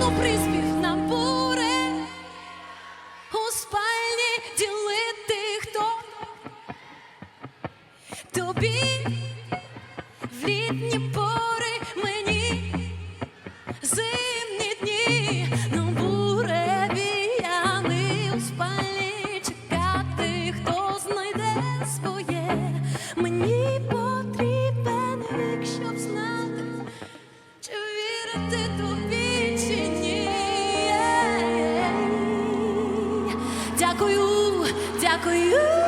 Рано приспіх на буре у спальні ділити хто тобі. like you.